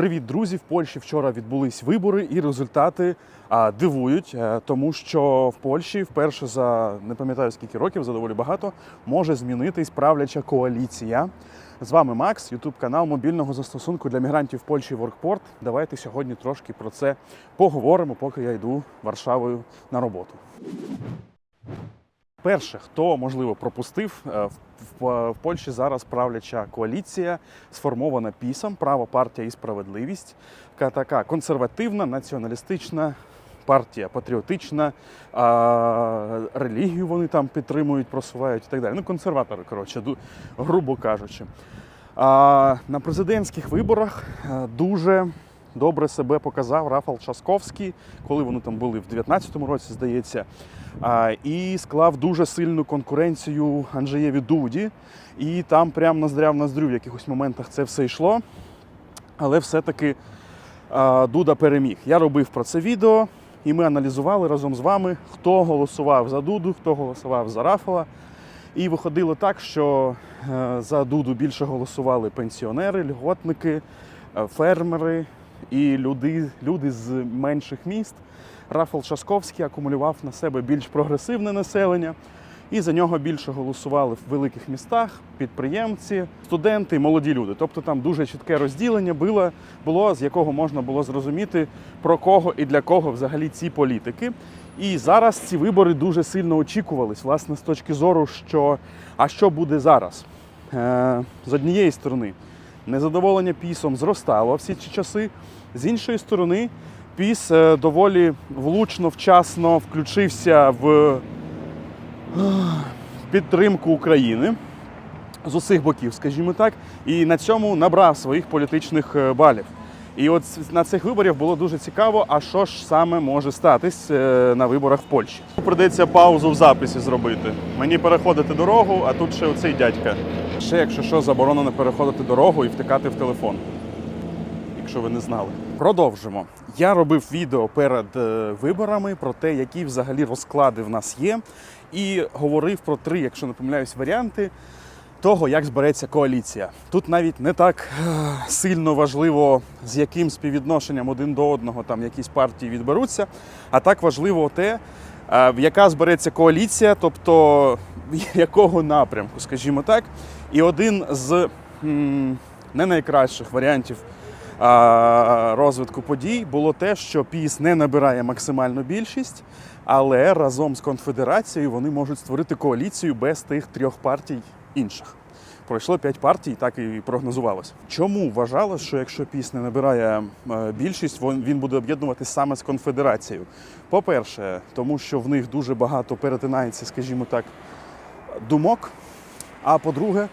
Привіт, друзі! В Польщі вчора відбулись вибори, і результати а, дивують, е, тому що в Польщі вперше за не пам'ятаю скільки років, за доволі багато, може змінитись правляча коаліція. З вами Макс, Ютуб канал мобільного застосунку для мігрантів Польщі Воркпорт. Давайте сьогодні трошки про це поговоримо, поки я йду Варшавою на роботу. Перше, хто можливо пропустив, е, в, в, Польщі зараз правляча коаліція, сформована пісом, право партія і справедливість, яка така консервативна, націоналістична партія, патріотична, а, релігію вони там підтримують, просувають і так далі. Ну, консерватори, коротше, грубо кажучи. А, на президентських виборах е, дуже добре себе показав Рафал Часковський, коли вони там були в 19-му році, здається. І склав дуже сильну конкуренцію Анджеєві Дуді. І там прям ноздря в ноздрю в якихось моментах це все йшло. Але все-таки Дуда переміг. Я робив про це відео, і ми аналізували разом з вами, хто голосував за Дуду, хто голосував за Рафала. І виходило так, що е, за Дуду більше голосували пенсіонери, льготники, е, фермери і люди, люди з менших міст. Рафал Часковський акумулював на себе більш прогресивне населення, і за нього більше голосували в великих містах підприємці, студенти, молоді люди. Тобто там дуже чітке розділення було, було, з якого можна було зрозуміти, про кого і для кого взагалі ці політики. І зараз ці вибори дуже сильно очікувались, власне, з точки зору, що а що буде зараз? Е, з однієї сторони, незадоволення пісом зростало всі ці часи. З іншої сторони, піс е, доволі влучно, вчасно включився в е, підтримку України з усіх боків, скажімо так, і на цьому набрав своїх політичних е, балів. І от на цих виборах було дуже цікаво, а що ж саме може статись на виборах в Польщі. Придеться паузу в записі зробити. Мені переходити дорогу, а тут ще оцей дядька. Ще, якщо що, заборонено переходити дорогу і втикати в телефон якщо ви не знали. Продовжимо. Я робив відео перед е, виборами про те, які взагалі розклади в нас є, і говорив про три, якщо не помиляюсь, варіанти того, як збереться коаліція. Тут навіть не так е, сильно важливо, з яким співвідношенням один до одного там якісь партії відберуться, а так важливо те, е, в яка збереться коаліція, тобто якого напрямку, скажімо так. І один з не найкращих варіантів розвитку подій було те, що ПІС не набирає максимальну більшість, але разом з конфедерацією вони можуть створити коаліцію без тих трьох партій інших. Пройшло п'ять партій, так і прогнозувалось. Чому вважалось, що якщо ПІС не набирає е, більшість, він буде об'єднуватись саме з конфедерацією? По-перше, тому що в них дуже багато перетинається, скажімо так, думок. А по-друге,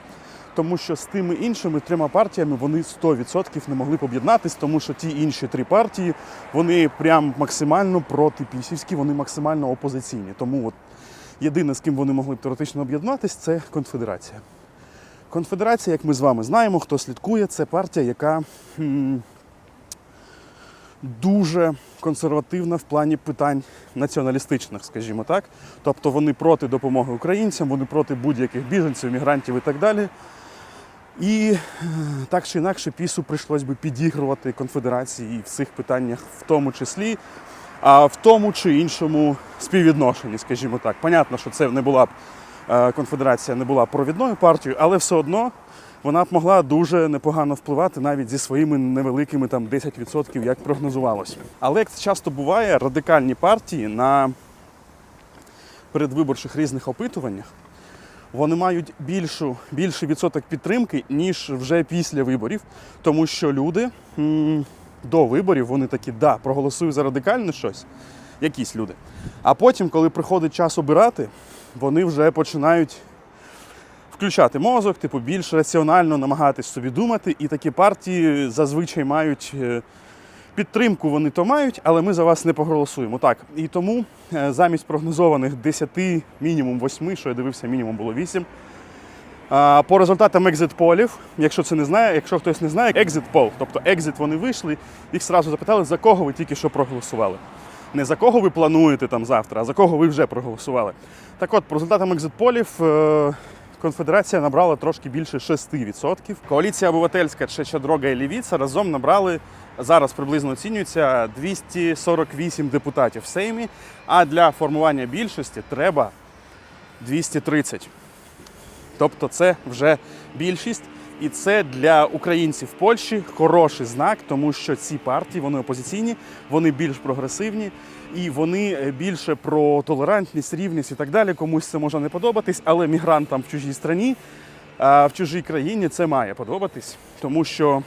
тому що з тими іншими трьома партіями вони 100% не могли б об'єднатись, тому що ті інші три партії вони прям максимально протипісівські, вони максимально опозиційні. Тому от єдине, з ким вони могли б теоретично об'єднатись, це конфедерація. Конфедерація, як ми з вами знаємо, хто слідкує, це партія, яка дуже консервативна в плані питань націоналістичних, скажімо так. Тобто вони проти допомоги українцям, вони проти будь-яких біженців, мігрантів і так далі. І е, так чи інакше пісу прийшлось би підігрувати конфедерації в цих питаннях, в тому числі, а в тому чи іншому співвідношенні, скажімо так. Понятно, що це не була б е, конфедерація, не була провідною партією, але все одно вона б могла дуже непогано впливати навіть зі своїми невеликими там 10%, як прогнозувалось. Але як це часто буває, радикальні партії на передвиборчих різних опитуваннях вони мають більшу, більший відсоток підтримки, ніж вже після виборів, тому що люди м, до виборів вони такі, да, проголосую за радикальне щось, якісь люди. А потім, коли приходить час обирати, вони вже починають включати мозок, типу, більш раціонально намагатись собі думати, і такі партії зазвичай мають. е, Підтримку вони то мають, але ми за вас не проголосуємо. Так. І тому е, замість прогнозованих 10, мінімум 8, що я дивився, мінімум було 8. По результатам екзит-полів, якщо це не знає, якщо хтось не знає, екзит-пол, тобто екзит вони вийшли, їх одразу запитали, за кого ви тільки що проголосували. Не за кого ви плануєте там завтра, а за кого ви вже проголосували. Так от, по результатам екзит-полів, е, конфедерація набрала трошки більше 6%. Коаліція обивательська Чеча Дрога і Лівіца разом набрали зараз приблизно оцінюється 248 депутатів в Сеймі. А для формування більшості треба 230. Тобто це вже більшість. І це для українців в Польщі хороший знак, тому що ці партії вони опозиційні, вони більш прогресивні і вони е, більше про толерантність, рівність і так далі. Комусь це може не подобатись, але мігрантам в чужій страні, в чужій країні це має подобатись, тому що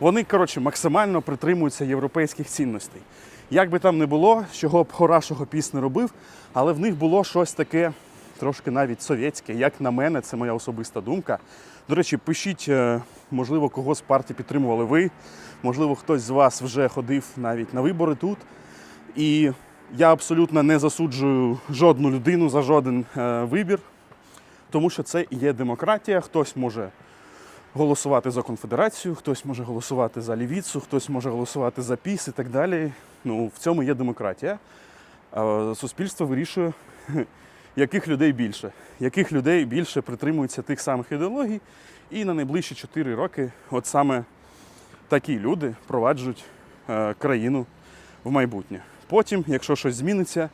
вони коротше максимально притримуються європейських цінностей. Як би там не було, чого б хорошого піс не робив, але в них було щось таке трошки навіть совєтське. Як на мене, це моя особиста думка. До речі, пишіть, е, можливо, кого з партії підтримували ви. Можливо, хтось з вас вже ходив навіть на вибори тут. І я абсолютно не засуджую жодну людину за жоден е, вибір, тому що це є демократія. Хтось може голосувати за конфедерацію, хтось може голосувати за лівіцу, хтось може голосувати за піс і так далі. Ну, в цьому є демократія. Суспільство вирішує, яких людей більше, яких людей більше притримуються тих самих ідеологій. І на найближчі 4 роки, от саме такі люди проваджують е, країну в майбутнє. Потім, якщо щось зміниться,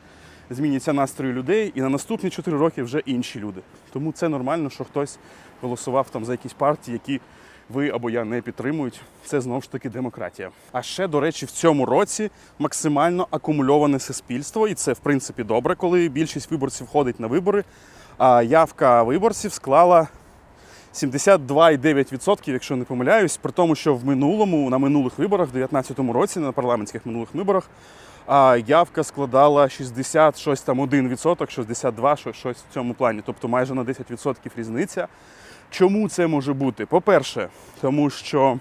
зміняться настрої людей, і на наступні 4 роки вже інші люди. Тому це нормально, що хтось голосував там за якісь партії, які ви або я не підтримують. Це знову ж таки демократія. А ще, до речі, в цьому році максимально акумульоване суспільство, і це в принципі добре, коли більшість виборців ходить на вибори. А явка виборців склала 72,9%, якщо не помиляюсь, при тому, що в минулому, на минулих виборах, в 2019 році, на парламентських минулих виборах, явка складала 60, щось там 1%, 62, щось, щось в цьому плані, тобто майже на 10% різниця. Чому це може бути? По-перше, тому що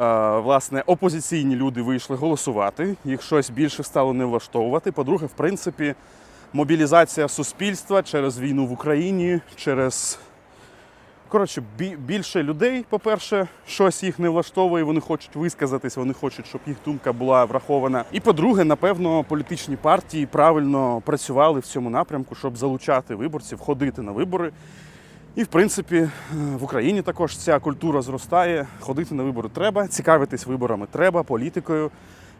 е, власне опозиційні люди вийшли голосувати, їх щось більше стало не влаштовувати. По-друге, в принципі, мобілізація суспільства через війну в Україні, через Коротше, бі- більше людей, по-перше, щось їх не влаштовує, вони хочуть висказатись, вони хочуть, щоб їх думка була врахована. І по-друге, напевно, політичні партії правильно працювали в цьому напрямку, щоб залучати виборців, ходити на вибори. І, в принципі, е, в Україні також ця культура зростає. Ходити на вибори треба, цікавитись виборами треба, політикою.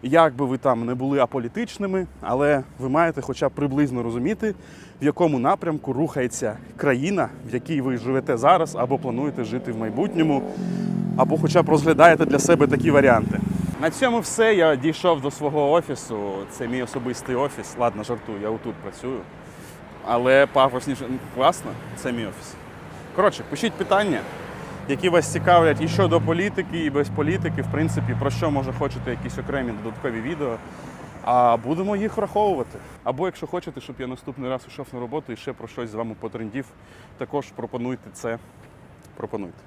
Як би ви там не були аполітичними, але ви маєте хоча б приблизно розуміти, в якому напрямку рухається країна, в якій ви живете зараз, або плануєте жити в майбутньому, або хоча б розглядаєте для себе такі варіанти. На цьому все. Я дійшов до свого офісу. Це мій особистий офіс. Ладно, жартую, я отут працюю. Але пафосніше класно, це мій офіс. Коротше, пишіть питання, які вас цікавлять і щодо політики, і без політики, в принципі, про що може хочете якісь окремі додаткові відео. А будемо їх враховувати. Або якщо хочете, щоб я наступний раз ішов на роботу і ще про щось з вами потрендів, також пропонуйте це. Пропонуйте.